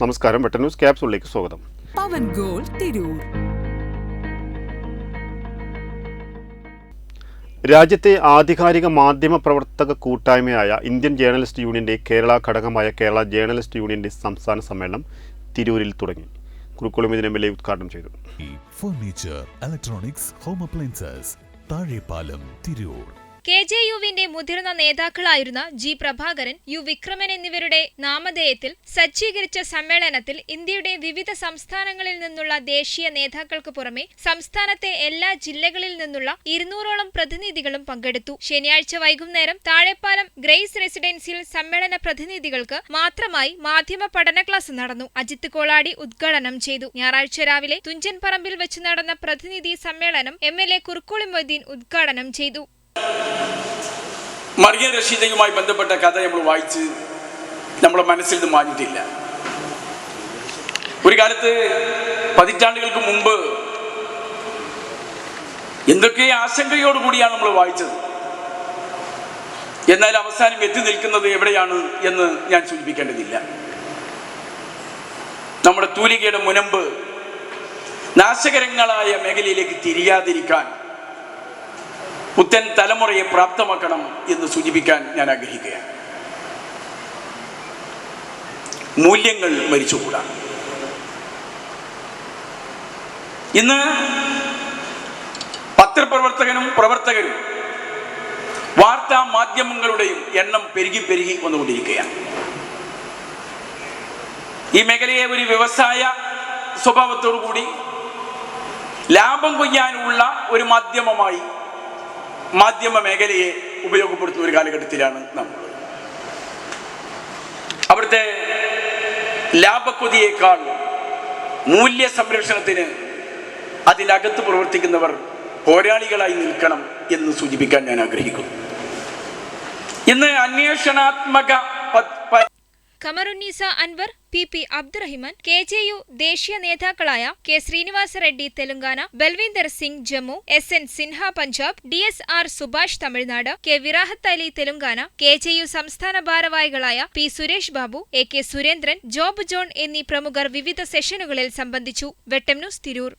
നമസ്കാരം വെട്ട ന്യൂസ് ക്യാപ്സുകളിലേക്ക് സ്വാഗതം. പവൻ ഗോൾ തിരൂർ. രാജ്യത്തെ ആധികാരിക മാധ്യമ പ്രവർത്തക കൂട്ടായ്മയായ ഇന്ത്യൻ ജേർണലിസ്റ്റ് യൂണിയന്റെ കേരള ഘടകമായ കേരള ജേർണലിസ്റ്റ് യൂണിയന്റെ സംസ്ഥാന സമ്മേളനം തിരൂരിൽ തുടങ്ങി. കുറുക്കുളം ഇതിന് എം എൽ എ ഉദ്ഘാടനം ചെയ്തു. Furniture electronics home appliances Thazhepalam Tirur K J യുവിന്റെ മുതിർന്ന നേതാക്കളായിരുന്ന ജി പ്രഭാകരൻ യു വിക്രമൻ എന്നിവരുടെ നാമധേയത്തിൽ സജ്ജീകരിച്ച സമ്മേളനത്തിൽ ഇന്ത്യയുടെ വിവിധ സംസ്ഥാനങ്ങളിൽ നിന്നുള്ള ദേശീയ നേതാക്കൾക്ക് പുറമെ സംസ്ഥാനത്തെ എല്ലാ ജില്ലകളിൽ നിന്നുള്ള ഇരുന്നൂറോളം പ്രതിനിധികളും പങ്കെടുത്തു. ശനിയാഴ്ച വൈകുന്നേരം താഴെപ്പാലം ഗ്രേസ് റെസിഡൻസിയിൽ സമ്മേളന പ്രതിനിധികൾക്ക് മാത്രമായി മാധ്യമ പഠന ക്ലാസ് നടന്നു. അജിത് കോളാടി ഉദ്ഘാടനം ചെയ്തു. ഞായറാഴ്ച രാവിലെ തുഞ്ചൻ പറമ്പിൽ വെച്ച് നടന്ന പ്രതിനിധി സമ്മേളനം M L A Kurukkoli Moideen ഉദ്ഘാടനം ചെയ്തു. മറിയ റഷീദയുമായി ബന്ധപ്പെട്ട കഥ നമ്മൾ വായിച്ച് നമ്മുടെ മനസ്സിൽ നിന്ന് മാഞ്ഞിട്ടില്ല. ഒരു കാലത്ത് പതിറ്റാണ്ടുകൾക്ക് മുമ്പ് എന്തൊക്കെ ആശങ്കയോടുകൂടിയാണ് നമ്മൾ വായിച്ചത്? എന്നാൽ അവസാനം എത്തി നിൽക്കുന്നത് എവിടെയാണ് എന്ന് ഞാൻ സൂചിപ്പിക്കേണ്ടതില്ല. നമ്മുടെ തൂലികയുടെ മുനമ്പ് നാശകരങ്ങളായ മേഖലയിലേക്ക് തിരിയാതിരിക്കാൻ പുത്തൻ തലമുറയെ പ്രാപ്തമാക്കണം എന്ന് സൂചിപ്പിക്കാൻ ഞാൻ ആഗ്രഹിക്കുകയാണ്. മൂല്യങ്ങൾ മരിച്ചുകൂടാ. ഇന്ന് പത്രപ്രവർത്തകനും പ്രവർത്തകരും വാർത്താ മാധ്യമങ്ങളുടെയും എണ്ണം പെരുകി പെരുകി വന്നുകൊണ്ടിരിക്കുകയാണ്. ഈ മേഖലയെ ഒരു വ്യവസായ സ്വഭാവത്തോടു കൂടി ലാഭം കൊയ്യാനുള്ള ഒരു മാധ്യമമായി മാധ്യമ മേഖലയെ ഉപയോഗപ്പെടുത്തുന്ന ഒരു കാലഘട്ടത്തിലാണ് നമ്മൾ. അവിടുത്തെ ലാഭക്കൊതിയേക്കാൾ മൂല്യ സംരക്ഷണത്തിന് അതിനകത്ത് പ്രവർത്തിക്കുന്നവർ പോരാളികളായി നിൽക്കണം എന്ന് സൂചിപ്പിക്കാൻ ഞാൻ ആഗ്രഹിക്കുന്നു. ഇന്ന് അന്വേഷണാത്മക Kamarunnisa Anwar P P Abdurahiman K J U ദേശീയ നേതാക്കളായ K Srinivasa Reddy Telangana Balvinder Singh Jammu S N Sinha Punjab D S R Subhash Tamil Nadu K Virahath Ali Telangana K J U സംസ്ഥാന ഭാരവാഹികളായ P Suresh Babu A K Surendran Job John എന്നീ പ്രമുഖർ വിവിധ സെഷനുകളിൽ സംബന്ധിച്ചു. Vettam news Tirur.